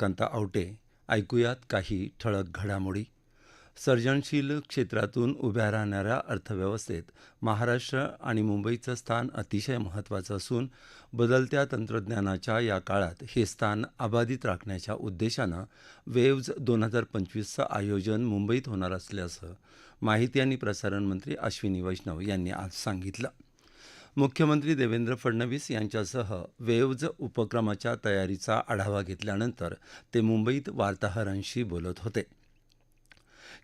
कांता आवटे ऐकूयात काही ठळक घडामोडी. सर्जनशील क्षेत्रातून उभ्या राहणाऱ्या अर्थव्यवस्थेत महाराष्ट्र आणि मुंबईचं स्थान अतिशय महत्त्वाचं असून बदलत्या तंत्रज्ञानाच्या या काळात हे स्थान अबाधित राखण्याच्या उद्देशानं वेव्ज दोन हजार पंचवीसचं आयोजन मुंबईत होणार असल्याचं माहिती आणि प्रसारण मंत्री अश्विनी वैष्णव यांनी आज सांगितलं. मुख्यमंत्री देवेंद्र फडणवीस यांच्यासह वेव्ज उपक्रमाच्या तयारीचा आढावा घेतल्यानंतर ते मुंबईत वार्ताहरांशी बोलत होते.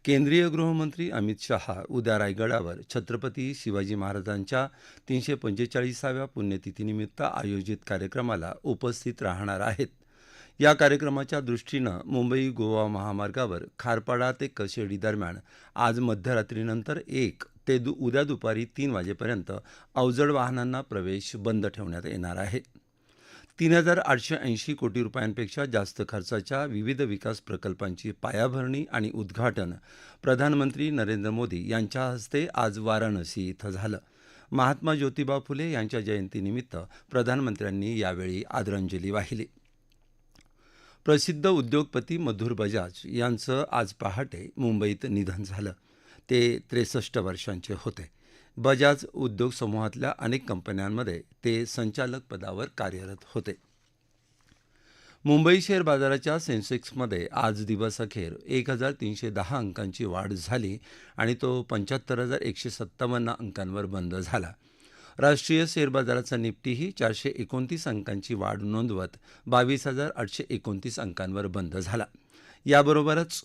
केंद्रीय गृहमंत्री अमित शहा उद्या रायगडावर छत्रपती शिवाजी महाराजांच्या तीनशे पंचेचाळीसाव्या पुण्यतिथीनिमित्त आयोजित कार्यक्रमाला उपस्थित राहणार आहेत. या कार्यक्रमाच्या दृष्टीनं मुंबई गोवा महामार्गावर खारपाडा ते कशेडी दरम्यान आज मध्यरात्रीनंतर एक ते दु उद्या दुपारी तीन वाजेपर्यंत अवजड वाहनांना प्रवेश बंद ठेवण्यात येणार आहे. तीन हजार आठशे ऐंशी कोटी रुपयांपेक्षा जास्त खर्चाच्या विविध विकास प्रकल्पांची पायाभरणी आणि उद्घाटन प्रधानमंत्री नरेंद्र मोदी यांच्या हस्ते आज वाराणसी इथं झालं. महात्मा ज्योतिबा फुले यांच्या जयंतीनिमित्त प्रधानमंत्र्यांनी यावेळी आदरांजली वाहिली. प्रसिद्ध उद्योगपती मधुर बजाज यांचं आज पहाटे मुंबईत निधन झालं. ते त्रेसष्ट वर्षांचे होते. बजाज उद्योग समूहातल्या अनेक कंपन्यांमध्ये ते संचालक पदावर कार्यरत होते. मुंबई शेअर बाजाराच्या सेन्सेक्समध्ये आज दिवसअखेर एक हजार तीनशे दहा अंकांची वाढ झाली आणि तो पंच्याहत्तर हजार एकशे सत्तावन्न अंकांवर बंद झाला. राष्ट्रीय शेअर बाजाराचा निफ्टीही चारशे एकोणतीस अंकांची वाढ नोंदवत बावीस हजार आठशे एकोणतीस अंकांवर बंद झाला. याबरोबरच